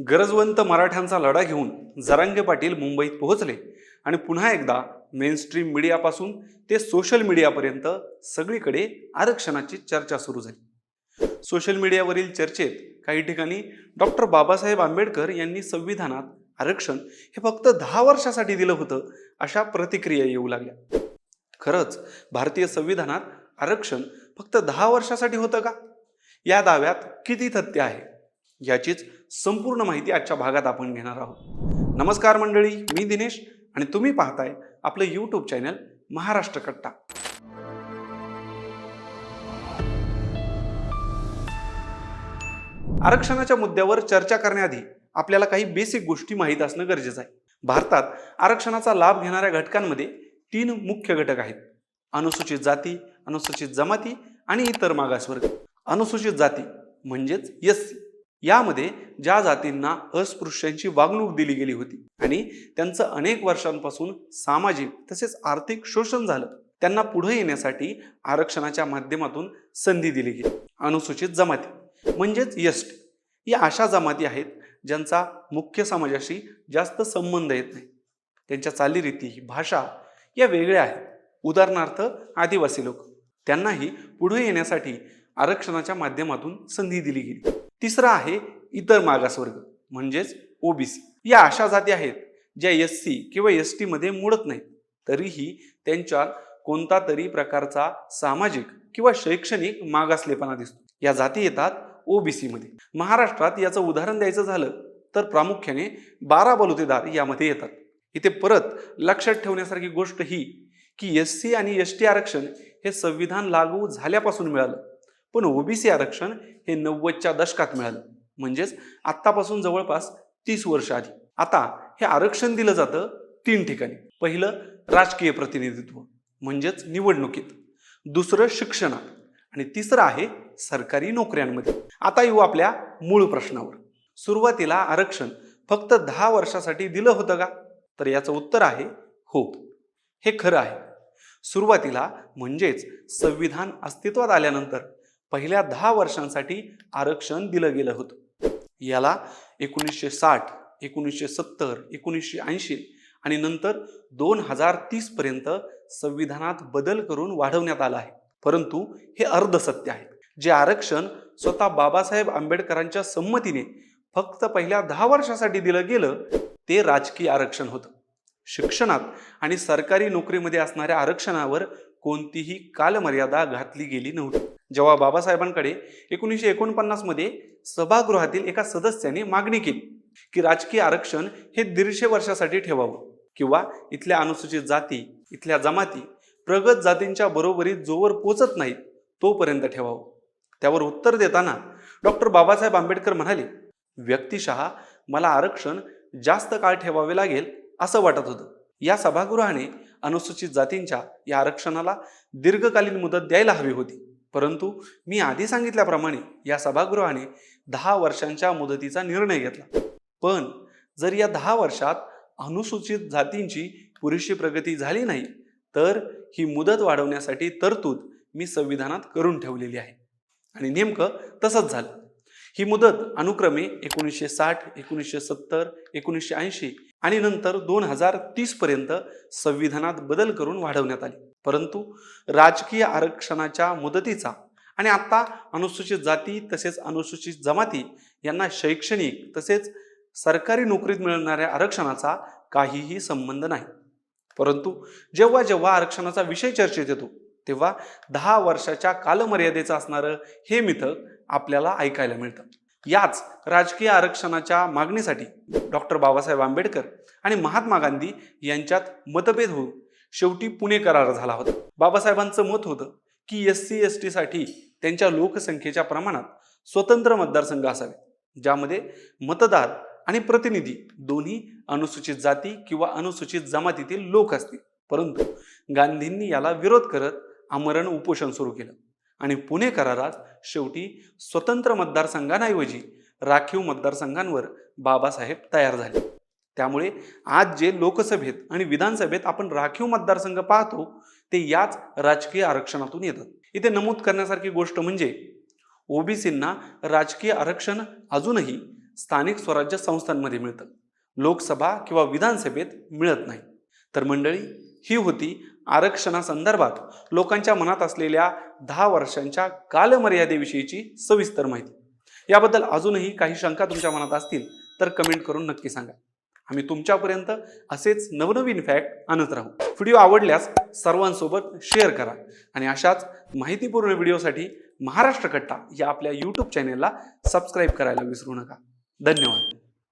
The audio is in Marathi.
गरजवंत मराठ्यांचा लढा घेऊन जरांगे पाटील मुंबईत पोहोचले आणि पुन्हा एकदा मेनस्ट्रीम मीडियापासून ते सोशल मीडियापर्यंत सगळीकडे आरक्षणाची चर्चा सुरू झाली. सोशल मीडियावरील चर्चेत काही ठिकाणी डॉक्टर बाबासाहेब आंबेडकर यांनी संविधानात आरक्षण हे फक्त दहा वर्षासाठी दिलं होतं अशा प्रतिक्रिया येऊ लागल्या. खरंच भारतीय संविधानात आरक्षण फक्त दहा वर्षासाठी होतं का? या दाव्यात किती तथ्य आहे? याचीच संपूर्ण माहिती आजच्या भागात आपण घेणार आहोत. नमस्कार मंडळी मी दिनेश आणि तुम्ही पाहताय आपलं यूट्यूब चॅनल महाराष्ट्र कट्टा. आरक्षणाच्या मुद्द्यावर चर्चा करण्याआधी आपल्याला काही बेसिक गोष्टी माहीत असणं गरजेचं आहे. भारतात आरक्षणाचा लाभ घेणाऱ्या घटकांमध्ये तीन मुख्य घटक आहेत. अनुसूचित जाती अनुसूचित जमाती आणि इतर मागासवर्ग. अनुसूचित जाती म्हणजेच एस यामध्ये ज्या जातींना अस्पृश्यांची वागणूक दिली गेली होती आणि त्यांचं अनेक वर्षांपासून सामाजिक तसेच आर्थिक शोषण झालं त्यांना पुढे येण्यासाठी आरक्षणाच्या माध्यमातून संधी दिली गेली. अनुसूचित जमाती म्हणजेच यष्ट या अशा जमाती आहेत ज्यांचा मुख्य समाजाशी जास्त संबंध येत नाही. त्यांच्या चालीरीती भाषा या वेगळ्या आहेत. उदाहरणार्थ आदिवासी लोक. त्यांनाही पुढे येण्यासाठी आरक्षणाच्या माध्यमातून संधी दिली गेली. तिसरा आहे इतर मागासवर्ग म्हणजेच ओबीसी या अशा जाती आहेत ज्या एस सी किंवा एस टीमध्ये मोडत नाहीत. तरीही त्यांच्यात कोणता तरी प्रकारचा सामाजिक किंवा शैक्षणिक मागासलेपणा दिसतो. या जाती येतात ओबीसीमध्ये महाराष्ट्रात याचं उदाहरण द्यायचं झालं तर प्रामुख्याने बारा बलुतेदार यामध्ये येतात. इथे परत लक्षात ठेवण्यासारखी गोष्ट ही की एस सी आणि एस टी आरक्षण हे संविधान लागू झाल्यापासून मिळालं. पण ओबीसी आरक्षण हे नव्वदच्या दशकात मिळालं. म्हणजेच आत्तापासून जवळपास तीस वर्ष आधी. आता हे आरक्षण दिलं जातं तीन ठिकाणी. पहिलं राजकीय प्रतिनिधित्व म्हणजेच निवडणुकीत. दुसरं शिक्षणात आणि तिसरं आहे सरकारी नोकऱ्यांमध्ये. आता येऊ आपल्या मूळ प्रश्नावर. सुरुवातीला आरक्षण फक्त दहा वर्षासाठी दिलं होतं का? तर याचं उत्तर आहे हो. हे खरं आहे. सुरुवातीला म्हणजेच संविधान अस्तित्वात आल्यानंतर पहिल्या दहा वर्षांसाठी आरक्षण दिलं गेलं होतं. याला एकोणीसशे साठ एकोणीसशे सत्तर एकोणीसशे ऐंशी आणि नंतर दोन हजार तीस पर्यंत संविधानात बदल करून वाढवण्यात आला आहे. परंतु हे अर्धसत्य आहे. जे आरक्षण स्वतः बाबासाहेब आंबेडकरांच्या संमतीने फक्त पहिल्या दहा वर्षासाठी दिलं गेलं ते राजकीय आरक्षण होतं. शिक्षणात आणि सरकारी नोकरीमध्ये असणाऱ्या आरक्षणावर कोणतीही कालमर्यादा घातली गेली नव्हती. जेव्हा बाबासाहेबांकडे एकोणीसशे एकोणपन्नासमध्ये सभागृहातील एका सदस्याने मागणी केली की राजकीय आरक्षण हे दीडशे वर्षासाठी ठेवावं किंवा इथल्या अनुसूचित जाती इथल्या जमाती प्रगत जातींच्या बरोबरीत जोवर पोचत नाहीत तोपर्यंत ठेवावं. त्यावर उत्तर देताना डॉक्टर बाबासाहेब आंबेडकर म्हणाले व्यक्तिशः मला आरक्षण जास्त काळ ठेवावे लागेल असं वाटत होतं. या सभागृहाने अनुसूचित जातींच्या या आरक्षणाला दीर्घकालीन मुदत द्यायला हवी होती. परंतु मी आधी सांगितल्याप्रमाणे या सभागृहाने दहा वर्षांच्या मुदतीचा निर्णय घेतला. पण जर या दहा वर्षात अनुसूचित जातींची पुरेशी प्रगती झाली नाही तर ही मुदत वाढवण्यासाठी तरतूद मी संविधानात करून ठेवलेली आहे. आणि नेमकं तसंच झालं. ही मुदत अनुक्रमे एकोणीसशे साठ एकोणीसशे सत्तर एकोणीसशे ऐंशी आणि नंतर दोन हजार तीस पर्यंत संविधानात बदल करून वाढवण्यात आली. परंतु राजकीय आरक्षणाच्या मुदतीचा आणि आता अनुसूचित जाती तसेच अनुसूचित जमाती यांना शैक्षणिक तसेच सरकारी नोकरीत मिळणाऱ्या आरक्षणाचा काहीही संबंध नाही. परंतु जेव्हा जेव्हा आरक्षणाचा विषय चर्चेत येतो तेव्हा दहा वर्षाच्या कालमर्यादेचं असणारं हे मिथक आपल्याला ऐकायला मिळतं. याच राजकीय आरक्षणाच्या मागणीसाठी डॉक्टर बाबासाहेब आंबेडकर आणि महात्मा गांधी यांच्यात मतभेद होऊन शेवटी पुणे करार झाला होता. बाबासाहेबांचं मत होतं की एस सी एस टीसाठी त्यांच्या लोकसंख्येच्या प्रमाणात स्वतंत्र मतदारसंघ असावे ज्यामध्ये मतदार आणि प्रतिनिधी दोन्ही अनुसूचित जाती किंवा अनुसूचित जमातीतील लोक असतील. परंतु गांधींनी याला विरोध करत आमरण उपोषण सुरू केलं आणि पुणे करारात शेवटी स्वतंत्र मतदारसंघांऐवजी राखीव मतदारसंघांवर बाबासाहेब तयार झाले. त्यामुळे आज जे लोकसभेत आणि विधानसभेत आपण राखीव मतदारसंघ पाहतो ते याच राजकीय आरक्षणातून येतात इथे नमूद करण्यासारखी गोष्ट म्हणजे ओबीसींना राजकीय आरक्षण अजूनही स्थानिक स्वराज्य संस्थांमध्ये मिळतं. लोकसभा किंवा विधानसभेत मिळत नाही. तर मंडळी ही होती आरक्षणासंदर्भात लोकांच्या मनात असलेल्या दहा वर्षांच्या कालमर्यादेविषयीची सविस्तर माहिती. याबद्दल अजूनही काही शंका तुमच्या मनात असतील तर कमेंट करून नक्की सांगा. आम्ही तुमच्यापर्यंत असेच नवनवीन फॅक्ट आणत राहू. व्हिडिओ आवडल्यास सर्वांसोबत शेअर करा. आणि अशाच माहितीपूर्ण व्हिडिओसाठी महाराष्ट्र कट्टा या आपल्या यूट्यूब चॅनेलला सबस्क्राईब करायला विसरू नका. धन्यवाद.